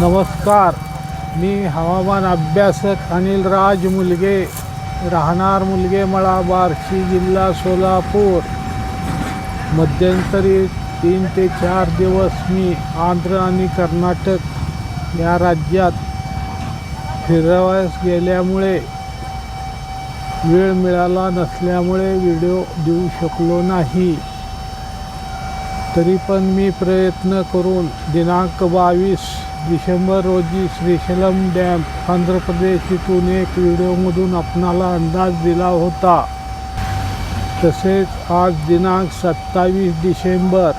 नमस्कार. मी हवामान अभ्यासक अनिल राज मुलगे. राहणार मुलगे मळा बार्शी जिल्हा सोलापूर. मध्यंतरी तीन ते चार दिवस मी आंध्र आणि कर्नाटक या राज्यात फिरवायस गेल्यामुळे वेळ मिळाला नसल्यामुळे व्हिडिओ देऊ शकलो नाही. तरी पण मी प्रयत्न करून दिनांक बावीस डिसेंबर रोजी श्रीशैलम डॅम आंध्र प्रदेश इथून एक व्हिडिओमधून आपणाला अंदाज दिला होता. तसेच आज दिनांक सत्तावीस डिसेंबर.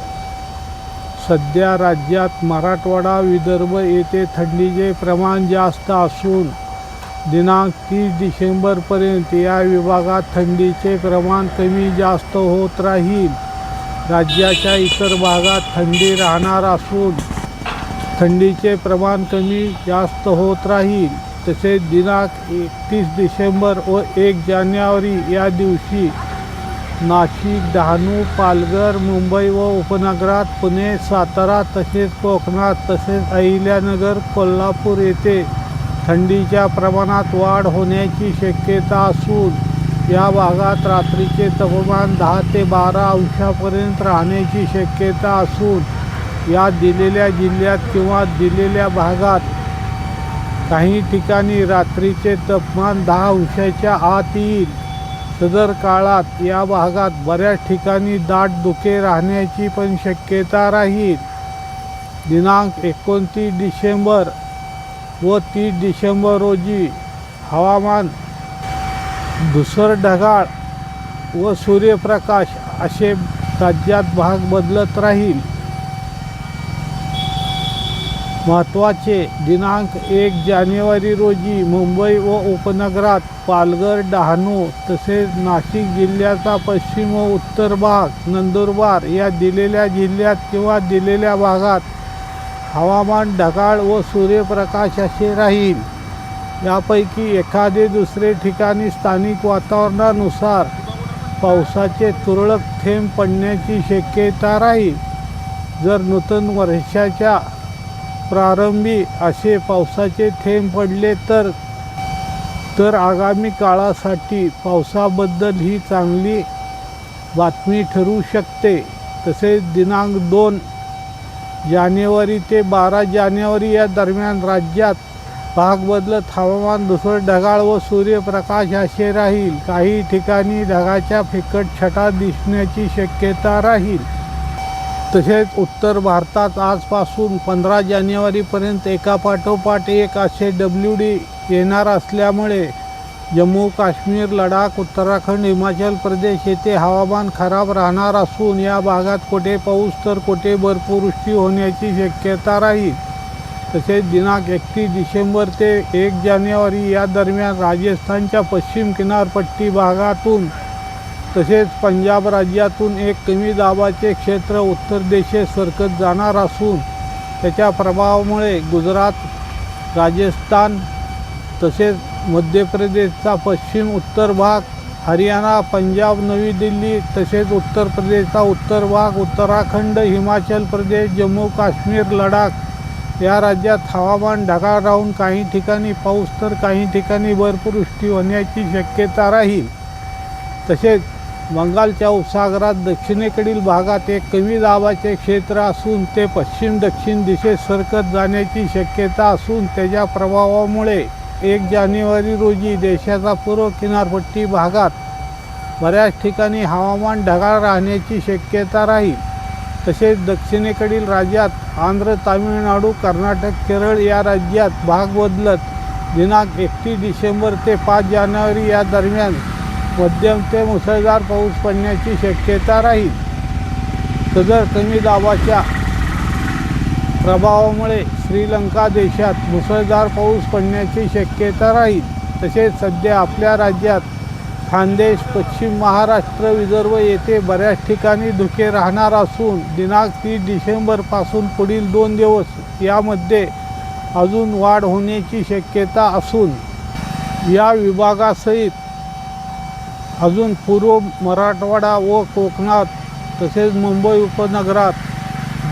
सध्या राज्यात मराठवाडा विदर्भ येथे थंडीचे प्रमाण जास्त असून दिनांक तीस डिसेंबरपर्यंत या विभागात थंडीचे प्रमाण कमी जास्त होत राहील. राज्याच्या इतर भागात थंडी राहणार असून थंडीचे प्रमाण कमी जास्त होत राहील तसेच दिनांक एकतीस डिसेंबर व एक जानेवारी या दिवशी नाशिक डहाणू पालघर मुंबई व उपनगरात पुणे सातारा तसेच कोकणात तसेच अहिल्यानगर कोल्हापूर येथे थंडीच्या प्रमाणात वाढ होण्याची शक्यता असून या भागात रात्रीचे तापमान दहा ते बारा अंशापर्यंत राहण्याची शक्यता असून या दिलेल्या जिल्ह्यात किंवा दिलेल्या भागात काही ठिकाणी रात्रीचे तापमान दहा अंशाच्या आत येईल. सदर काळात या भागात बऱ्याच ठिकाणी दाट धुके राहण्याची पण शक्यता राहील. दिनांक एकोणतीस डिसेंबर व तीस डिसेंबर रोजी हवामान धुसर ढगाळ व सूर्यप्रकाश असे राज्यात भाग बदलत राहील. महत्त्वाचे दिनांक एक जानेवारी रोजी मुंबई व उपनगरात पालघर डहाणू तसेच नाशिक जिल्ह्याचा पश्चिम व उत्तर भाग नंदुरबार या दिलेल्या जिल्ह्यात किंवा दिलेल्या भागात हवामान ढगाळ व सूर्यप्रकाश असे राहील. यापैकी एखादे दुसरे ठिकाणी स्थानिक वातावरणानुसार पावसाचे तुरळक थेंब पडण्याची शक्यता राहील. जर नूतन वर्षाच्या प्रारंभी असे पावसाचे थेंब पडले तर तर आगामी काळासाठी पावसाबद्दल ही चांगली बातमी ठरू शकते. तसेच दिनांक दोन जानेवारी ते बारा जानेवारी या दरम्यान राज्यात भाग बदलत हवामान दुसरं ढगाळ व सूर्यप्रकाश असे राहील. काही ठिकाणी ढगाच्या फिकट छटा दिसण्याची शक्यता राहील. तसेच उत्तर भारतात आजपासून पंधरा जानेवारीपर्यंत एकापाठोपाठ एक असे डब्ल्यू डी येणार असल्यामुळे जम्मू काश्मीर लडाख उत्तराखंड हिमाचल प्रदेश येथे हवामान खराब राहणार असून या भागात कुठे पाऊस तर कुठे बर्फवृष्टी होण्याची शक्यता राहील. तसेच दिनांक एकतीस डिसेंबर ते एक जानेवारी या दरम्यान राजस्थानच्या पश्चिम किनारपट्टी भागातून तसेच पंजाब राज्यातून एक कमी दाबाचे क्षेत्र उत्तर देशे सरकत जाणार असून त्याच्या प्रभावामुळे गुजरात राजस्थान तसेच मध्य प्रदेशचा पश्चिम उत्तर भाग हरियाणा पंजाब नवी दिल्ली तसेच उत्तर प्रदेशचा उत्तर भाग उत्तराखंड हिमाचल प्रदेश जम्मू काश्मीर लडाख या राज्यात हवामान ढगाळ राहून काही ठिकाणी पाऊस तर काही ठिकाणी बर्फवृष्टी होण्याची शक्यता राहील. तसेच बंगालच्या उपसागरात दक्षिणेकडील भागात एक कमी दाबाचे क्षेत्र असून ते पश्चिम दक्षिण दिशेत सरकत जाण्याची शक्यता असून त्याच्या प्रभावामुळे एक जानेवारी रोजी देशाचा पूर्व किनारपट्टी भागात बऱ्याच ठिकाणी हवामान ढगाळ राहण्याची शक्यता राहील. तसेच दक्षिणेकडील राज्यात आंध्र तामिळनाडू कर्नाटक केरळ या राज्यात भाग बदलत दिनांक एकतीस डिसेंबर ते पाच जानेवारी या दरम्यान मध्यम ते मुसळधार पाऊस पडण्याची शक्यता राहील. सदर कमी दाबाच्या प्रभावामुळे श्रीलंका देशात मुसळधार पाऊस पडण्याची शक्यता राहील. तसेच सध्या आपल्या राज्यात खानदेश पश्चिम महाराष्ट्र विदर्भ येथे बऱ्याच ठिकाणी धुके राहणार असून दिनांक तीस डिसेंबरपासून पुढील दोन दिवस यामध्ये अजून वाढ होण्याची शक्यता असून या विभागासहित अजून पूर्व मराठवाडा व कोकणात तसेच मुंबई उपनगरात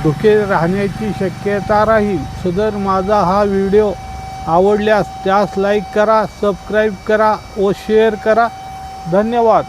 धुके राहण्याची शक्यता राहील. सदर माझा हा व्हिडिओ आवडल्यास त्यास लाईक करा सबस्क्राईब करा व शेअर करा. धन्यवाद.